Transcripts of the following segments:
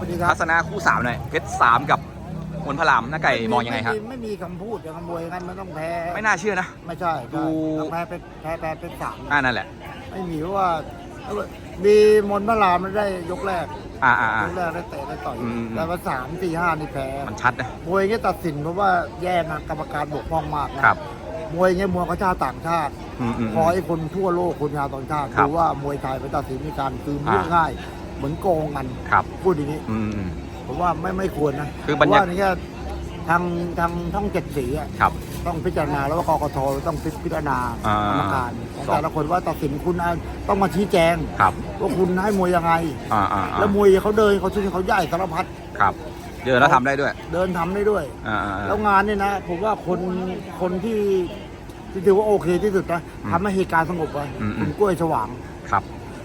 สวัสดีครัทับศนะคู่สามหน่อยเพชรสามกับมนพระรามน้าไก่มองยังไงครับม่มีไม่มีคำพูดอย่างมวยงั้นมันต้องแพ้ ไม่น่าเชื่อนะ ไม่ใช่ดูใช่ต้องแพ้เป็นแพ้แพ้เป็นสามอ่านั่นแหละ ไม่มีเพราะว่ามีมนต์พระรามมันได้ยกแรกอ่าอ่าอ่ายกแรกได้เตะได้ต่อยอืม แต่ว่าสามสี่ห้านี่แพ้มันชัดนะ มวยเงี้ยตัดสินเพราะว่าแย่นะกรรมการบกพร่องมากนะครับ มวยเงี้ยมวยเขาชาติต่างชาติ อืมอืมพอไอ้คนทั่วโลกคนชาวต่างชาติครับดูว่ามวยไทยไปตัดสินมีการคือมันอ่า ง่าย เหมือนโกงกันครับ พูดอย่างนี้อืมอืม ผมว่าไม่ไม่ควรนะคือบรรยากาศ เพะว่านี่ก็ทางทางท่องเจ็ดสีอะครับ ต้องพิจารณาแล้วว่ากกทต้องพิจารณาอ่ากรรมการของครับ แต่ละคนว่าตัดสินคุณเอาต้องมาชี้แจงครับว่าคุณให้มวยยังไง อ่าอ่าอ่าแล้วมวยเขาเดินเขาชื่อเขาใหญ่สารพัดครับเดินแล้วทำได้ด้วยเดินทำได้ด้วย อ่าอ่าอ่า แล้วงานเนี่ยนะ ผมว่าคนคนที่ที่ถือว่าโอเคที่สุดนะอืมทำให้เหตุการณ์สงบไปอืมอืม คุณกล้วยฉวาง ครับ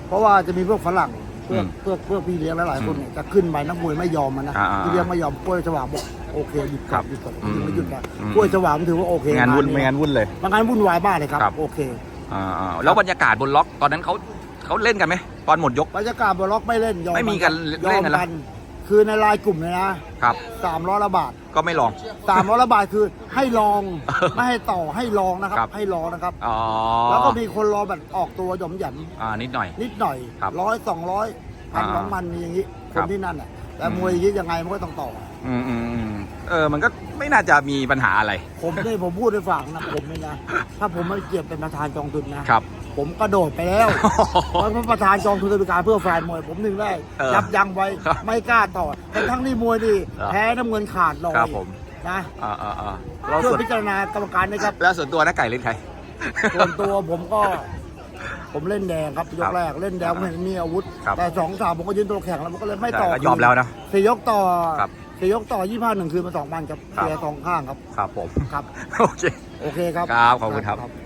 เพราะว่าจะมีพวกฝรั่ง เพื่อมเพื่อเพื่อพี่เลี้ยงหลายๆคนอืมเนี่ยจะขึ้นไปนักมวยไม่ยอมมันนะอ่าอ่าพี่เลี้ยงไม่ยอมกล้วยฉวางบอกโอเคหยุดครัก่อบนหยุดก่อนอืมไม่หยุดนะอืม กล้วยฉวางถือว่าโอเคไม่งานวุ่นนี้ไม่งานวุ่นเลย มันงานวุ่นวายมากเลยครับครับ โอเคอ่าอ่าแล้วบรรยากาศบนล็อกตอนนั้นเขาเขาเล่นกันไหมตอนหมดยก บรรยากาศบนล็อกไม่เล่นยอมไม่มีกันยอเล่นมกันเหรอกัน คือในไลน์กลุ่มเลยนะครับ สามร้อยละบาทก็ไม่ลอง สามร้อยละบาทคือให้ลองเออไม่ให้ต่อให้ลองนะครับ ครับ ให้ลองนะครับ อ๋อแล้วก็มีคนรอแบบออกตัวหย่อมหยันอ่านิดหน่อย นิดหน่อยครับร้อยสองร้อยพันอ่าสองพันมีอย่างนี้คครับนที่นั่นอะ แต่อืมมวยอย่างนี้ยังไงมันก็ต้องต่อ อืมอืมอืมเออ มันก็ไม่น่าจะมีปัญหาอะไร ผมนี่ผมพูดให้ฟังนะผมนี่นะถ้าผมไม่เกียบเป็นประธานกองทุนนะครับ ผมกระโดดไปแล้วเพราะประธานกองทุนบริการเพื่อแฟนมวย ผมนึงได้เออยับยั้งไว้ครับไม่กล้าต่อแต่ทั้งนี้มวยนี่เออ แพ้น้ำเงินขาดลอยครับผมนะอ่าอ่าอ่าเราช่วยส่วนพิจารณากรรมการนะครับแล้วส่วนตัวนักไก่เล่นใคร ส่วนตัวผมก็ ผมเล่นแดงครับยครักบแรกเล่นแดงไม่เห็นมีอาวุธ ครับแต่สองสามผมก็ยืนตัวแข็งแล้วผมก็เลยไม่ต่อแต่ก็ยอมแล้วนะสี่ยกต่อครับสี่ยกต่อยี่ห้าหนึ่งคืนมาสองพันครับครับ เสียสองข้างครับ ครับผม ครับ โอเค โอเคครับ ครับขอบคุณครับครับ